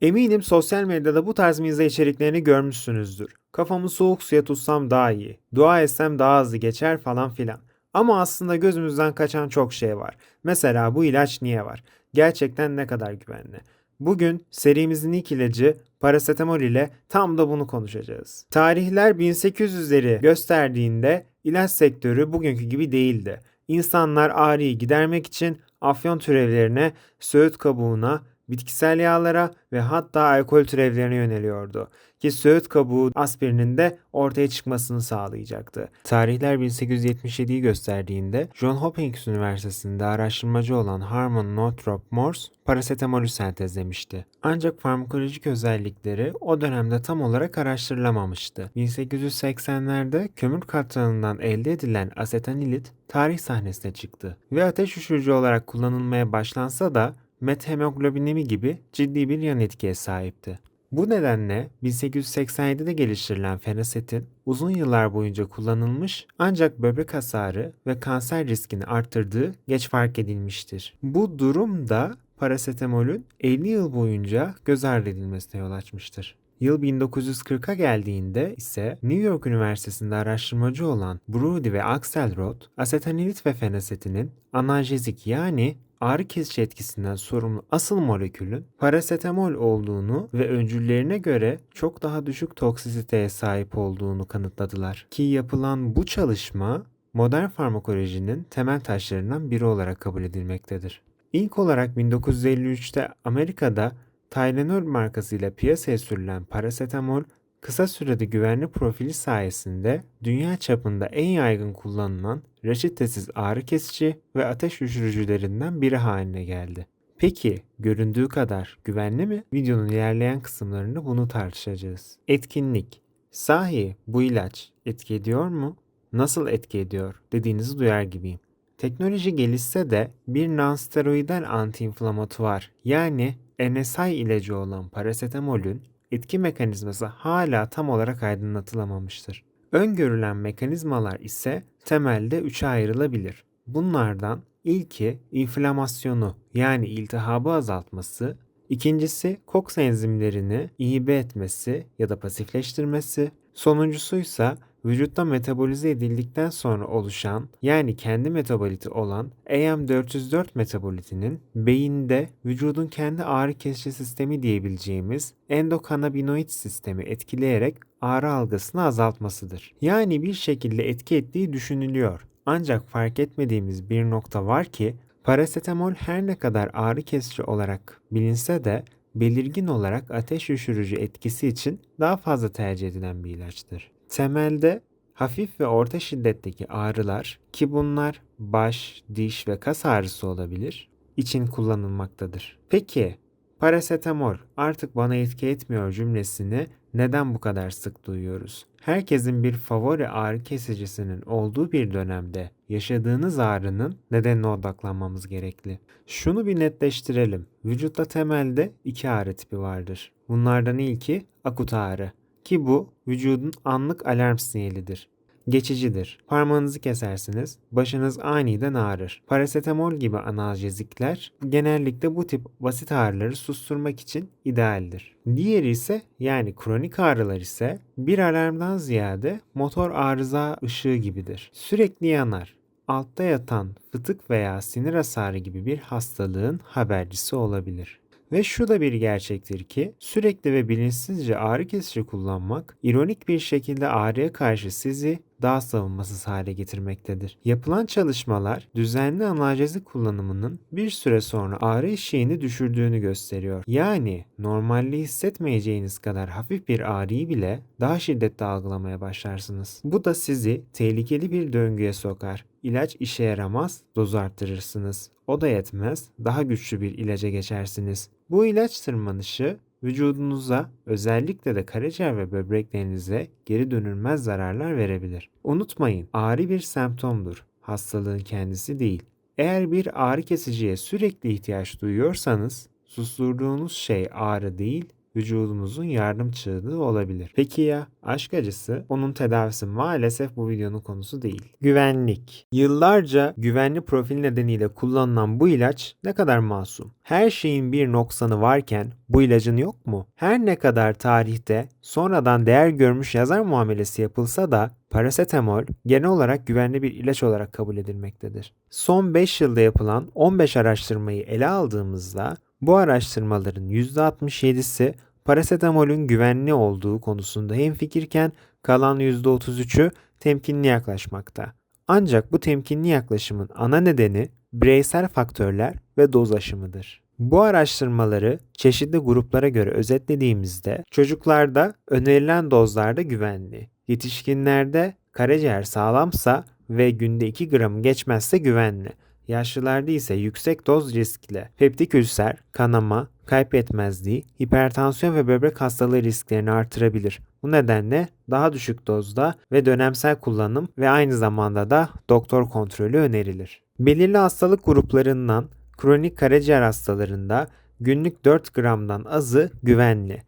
Eminim sosyal medyada bu tarz mizah içeriklerini görmüşsünüzdür. Kafamı soğuk suya tutsam daha iyi, dua etsem daha hızlı geçer falan filan. Ama aslında gözümüzden kaçan çok şey var. Mesela bu ilaç niye var? Gerçekten ne kadar güvenli? Bugün serimizin ilk ilacı parasetamol ile tam da bunu konuşacağız. Tarihler 1800'leri gösterdiğinde ilaç sektörü bugünkü gibi değildi. İnsanlar ağrıyı gidermek için afyon türevlerine, söğüt kabuğuna, bitkisel yağlara ve hatta alkol türevlerine yöneliyordu ki söğüt kabuğu aspirinin de ortaya çıkmasını sağlayacaktı. Tarihler 1877'yi gösterdiğinde John Hopkins Üniversitesi'nde araştırmacı olan Harmon Northrop Morse parasetamolü sentezlemişti. Ancak farmakolojik özellikleri o dönemde tam olarak araştırılamamıştı. 1880'lerde kömür katranından elde edilen asetanilit tarih sahnesine çıktı ve ateş düşürücü olarak kullanılmaya başlansa da methemoglobinemi gibi ciddi bir yan etkiye sahipti. Bu nedenle 1887'de geliştirilen fenasetin uzun yıllar boyunca kullanılmış ancak böbrek hasarı ve kanser riskini arttırdığı geç fark edilmiştir. Bu durum da parasetamolün 50 yıl boyunca göz ardı edilmesine yol açmıştır. Yıl 1940'a geldiğinde ise New York Üniversitesi'nde araştırmacı olan Brody ve Axelrod, asetanilit ve fenasetinin analjezik yani ağrı kesici etkisinden sorumlu asıl molekülün parasetamol olduğunu ve öncüllerine göre çok daha düşük toksisiteye sahip olduğunu kanıtladılar. Ki yapılan bu çalışma modern farmakolojinin temel taşlarından biri olarak kabul edilmektedir. İlk olarak 1953'te Amerika'da Tylenol markasıyla piyasaya sürülen parasetamol Kısa sürede güvenli profili sayesinde dünya çapında en yaygın kullanılan reçetesiz ağrı kesici ve ateş düşürücülerinden biri haline geldi. Peki göründüğü kadar güvenli mi? Videonun ilerleyen kısımlarında bunu tartışacağız. Etkinlik. Sahi bu ilaç etki ediyor mu? Nasıl etki ediyor dediğinizi duyar gibiyim. Teknoloji gelişse de bir nonsteroidal antiinflamatuar yani NSI ilacı olan parasetamolün etki mekanizması hala tam olarak aydınlatılamamıştır. Öngörülen mekanizmalar ise temelde üçe ayrılabilir. Bunlardan ilki inflamasyonu yani iltihabı azaltması, ikincisi COX enzimlerini inhibe etmesi ya da pasifleştirmesi, sonuncusuysa vücutta metabolize edildikten sonra oluşan yani kendi metaboliti olan AM404 metabolitinin beyinde vücudun kendi ağrı kesici sistemi diyebileceğimiz endokanabinoid sistemi etkileyerek ağrı algısını azaltmasıdır. Yani bir şekilde etki ettiği düşünülüyor. Ancak fark etmediğimiz bir nokta var ki parasetamol her ne kadar ağrı kesici olarak bilinse de belirgin olarak ateş düşürücü etkisi için daha fazla tercih edilen bir ilaçtır. Temelde hafif ve orta şiddetteki ağrılar ki bunlar baş, diş ve kas ağrısı olabilir için kullanılmaktadır. Peki parasetamol artık bana etki etmiyor cümlesini neden bu kadar sık duyuyoruz? Herkesin bir favori ağrı kesicisinin olduğu bir dönemde yaşadığınız ağrının nedenine odaklanmamız gerekli. Şunu bir netleştirelim. Vücutta temelde iki ağrı tipi vardır. Bunlardan ilki akut ağrı. Ki bu vücudun anlık alarm sinyalidir. Geçicidir. Parmağınızı kesersiniz, başınız aniden ağrır. Parasetamol gibi analjezikler genellikle bu tip basit ağrıları susturmak için idealdir. Diğeri ise yani kronik ağrılar ise bir alarmdan ziyade motor arıza ışığı gibidir. Sürekli yanar. Altta yatan fıtık veya sinir hasarı gibi bir hastalığın habercisi olabilir. Ve şu da bir gerçektir ki sürekli ve bilinçsizce ağrı kesici kullanmak ironik bir şekilde ağrıya karşı sizi daha savunmasız hale getirmektedir. Yapılan çalışmalar düzenli analjezi kullanımının bir süre sonra ağrı eşiğini düşürdüğünü gösteriyor. Yani normalde hissetmeyeceğiniz kadar hafif bir ağrıyı bile daha şiddetli algılamaya başlarsınız. Bu da sizi tehlikeli bir döngüye sokar. İlaç işe yaramaz, dozu arttırırsınız. O da yetmez, daha güçlü bir ilaca geçersiniz. Bu ilaç tırmanışı vücudunuza özellikle de karaciğer ve böbreklerinize geri dönülmez zararlar verebilir. Unutmayın ağrı bir semptomdur, hastalığın kendisi değil. Eğer bir ağrı kesiciye sürekli ihtiyaç duyuyorsanız susturduğunuz şey ağrı değil, vücudumuzun yardım çığlığı olabilir. Peki ya aşk acısı? Onun tedavisi maalesef bu videonun konusu değil. Güvenlik. Yıllarca güvenli profil nedeniyle kullanılan bu ilaç ne kadar masum? Her şeyin bir noksanı varken bu ilacın yok mu? Her ne kadar tarihte sonradan değer görmüş yazar muamelesi yapılsa da parasetamol genel olarak güvenli bir ilaç olarak kabul edilmektedir. Son 5 yılda yapılan 15 araştırmayı ele aldığımızda bu araştırmaların %67'si parasetamolün güvenli olduğu konusunda hemfikirken kalan %33'ü temkinli yaklaşmakta. Ancak bu temkinli yaklaşımın ana nedeni bireysel faktörler ve doz aşımıdır. Bu araştırmaları çeşitli gruplara göre özetlediğimizde çocuklarda önerilen dozlarda güvenli, yetişkinlerde karaciğer sağlamsa ve günde 2 gram geçmezse güvenli, yaşlılarda ise yüksek doz riskli peptik ülser, kanama, kalp yetmezliği, hipertansiyon ve böbrek hastalığı risklerini artırabilir. Bu nedenle daha düşük dozda ve dönemsel kullanım ve aynı zamanda da doktor kontrolü önerilir. Belirli hastalık gruplarından kronik karaciğer hastalarında günlük 4 gramdan azı güvenli.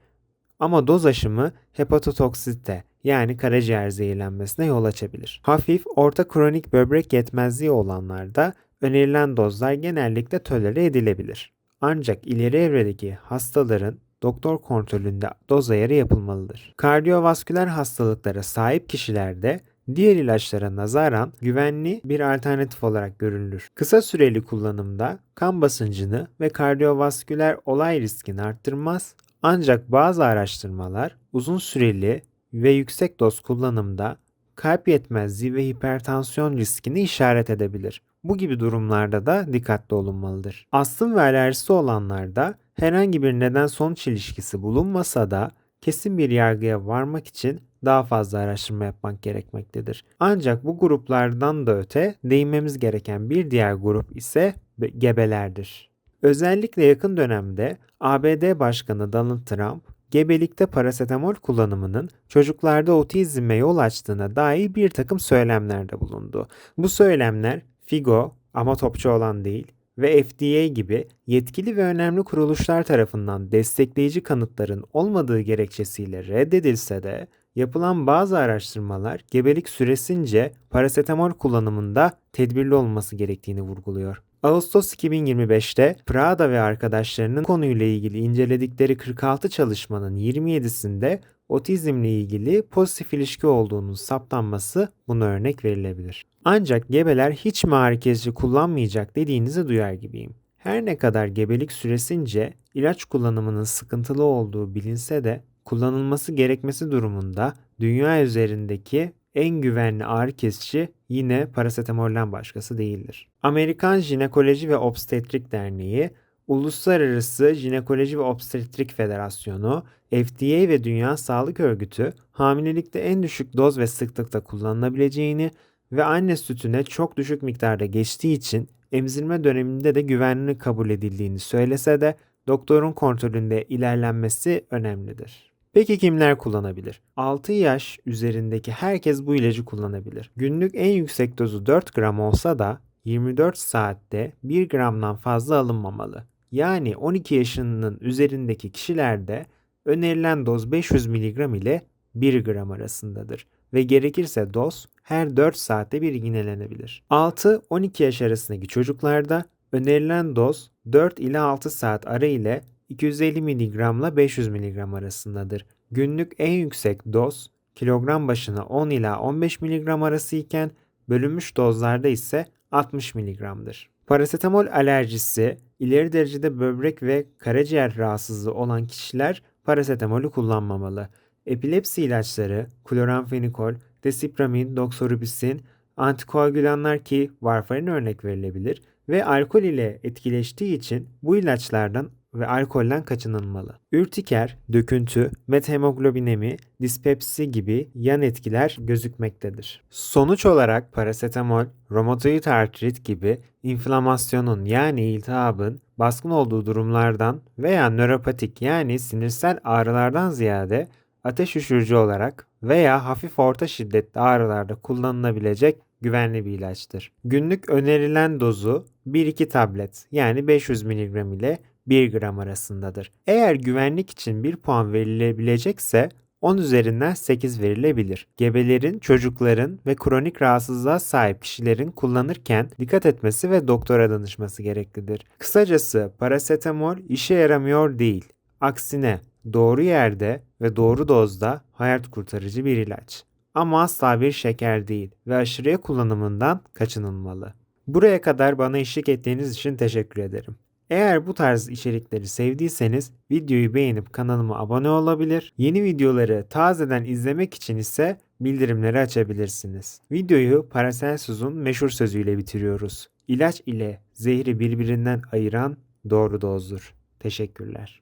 Ama doz aşımı hepatotoksite yani karaciğer zehirlenmesine yol açabilir. Hafif, orta kronik böbrek yetmezliği olanlarda önerilen dozlar genellikle tolere edilebilir. Ancak ileri evredeki hastaların doktor kontrolünde doz ayarı yapılmalıdır. Kardiyovasküler hastalıklara sahip kişilerde diğer ilaçlara nazaran güvenli bir alternatif olarak görülür. Kısa süreli kullanımda kan basıncını ve kardiyovasküler olay riskini arttırmaz ancak bazı araştırmalar uzun süreli ve yüksek doz kullanımda kalp yetmezliği ve hipertansiyon riskini işaret edebilir. Bu gibi durumlarda da dikkatli olunmalıdır. Astım ve alerjisi olanlarda herhangi bir neden sonuç ilişkisi bulunmasa da kesin bir yargıya varmak için daha fazla araştırma yapmak gerekmektedir. Ancak bu gruplardan da öte değinmemiz gereken bir diğer grup ise gebelerdir. Özellikle yakın dönemde ABD Başkanı Donald Trump gebelikte parasetamol kullanımının çocuklarda otizme yol açtığına dair bir takım söylemlerde bulundu. Bu söylemler FIGO ama topçu olan değil ve FDA gibi yetkili ve önemli kuruluşlar tarafından destekleyici kanıtların olmadığı gerekçesiyle reddedilse de yapılan bazı araştırmalar gebelik süresince parasetamol kullanımında tedbirli olması gerektiğini vurguluyor. Ağustos 2025'te Prada ve arkadaşlarının konuyla ilgili inceledikleri 46 çalışmanın 27'sinde otizmle ilgili pozitif ilişki olduğunun saptanması buna örnek verilebilir. Ancak gebeler hiç mi ağrı kesici kullanmayacak dediğinizi duyar gibiyim. Her ne kadar gebelik süresince ilaç kullanımının sıkıntılı olduğu bilinse de kullanılması gerekmesi durumunda dünya üzerindeki en güvenli ağrı kesici yine parasetamolden başkası değildir. Amerikan Jinekoloji ve Obstetrik Derneği, Uluslararası Jinekoloji ve Obstetrik Federasyonu, FDA ve Dünya Sağlık Örgütü hamilelikte en düşük doz ve sıklıkta kullanılabileceğini ve anne sütüne çok düşük miktarda geçtiği için emzirme döneminde de güvenli kabul edildiğini söylese de doktorun kontrolünde ilerlenmesi önemlidir. Peki kimler kullanabilir? 6 yaş üzerindeki herkes bu ilacı kullanabilir. Günlük en yüksek dozu 4 gram olsa da 24 saatte 1 gramdan fazla alınmamalı. Yani 12 yaşının üzerindeki kişilerde önerilen doz 500 mg ile 1 gram arasındadır ve gerekirse doz her 4 saatte bir yinelenebilir. 6-12 yaş arasındaki çocuklarda önerilen doz 4 ila 6 saat ara ile 250 mg ile 500 mg arasındadır. Günlük en yüksek doz kilogram başına 10 ila 15 mg arası iken bölünmüş dozlarda ise 60 mg'dır. Parasetamol alerjisi, ileri derecede böbrek ve karaciğer rahatsızlığı olan kişiler parasetamolü kullanmamalı. Epilepsi ilaçları, kloramfenikol, desipramin, doksorubisin, antikoagülanlar ki varfarin örnek verilebilir ve alkol ile etkileştiği için bu ilaçlardan ve alkolden kaçınılmalı. Ürtiker, döküntü, methemoglobinemi, dispepsi gibi yan etkiler gözükmektedir. Sonuç olarak parasetamol, romatoid artrit gibi inflamasyonun yani iltihabın baskın olduğu durumlardan veya nöropatik yani sinirsel ağrılardan ziyade ateş düşürücü olarak veya hafif orta şiddetli ağrılarda kullanılabilecek güvenli bir ilaçtır. Günlük önerilen dozu 1-2 tablet yani 500 mg ile 1 gram arasındadır. Eğer güvenlik için 1 puan verilebilecekse 10 üzerinden 8 verilebilir. Gebelerin, çocukların ve kronik rahatsızlığa sahip kişilerin kullanırken dikkat etmesi ve doktora danışması gereklidir. Kısacası parasetamol işe yaramıyor değil. Aksine doğru yerde ve doğru dozda hayat kurtarıcı bir ilaç. Ama asla bir şeker değil ve aşırıya kullanımından kaçınılmalı. Buraya kadar bana eşlik ettiğiniz için teşekkür ederim. Eğer bu tarz içerikleri sevdiyseniz videoyu beğenip kanalıma abone olabilir. Yeni videoları tazeden izlemek için ise bildirimleri açabilirsiniz. Videoyu Paracelsus'un meşhur sözüyle bitiriyoruz. İlaç ile zehri birbirinden ayıran doğru dozdur. Teşekkürler.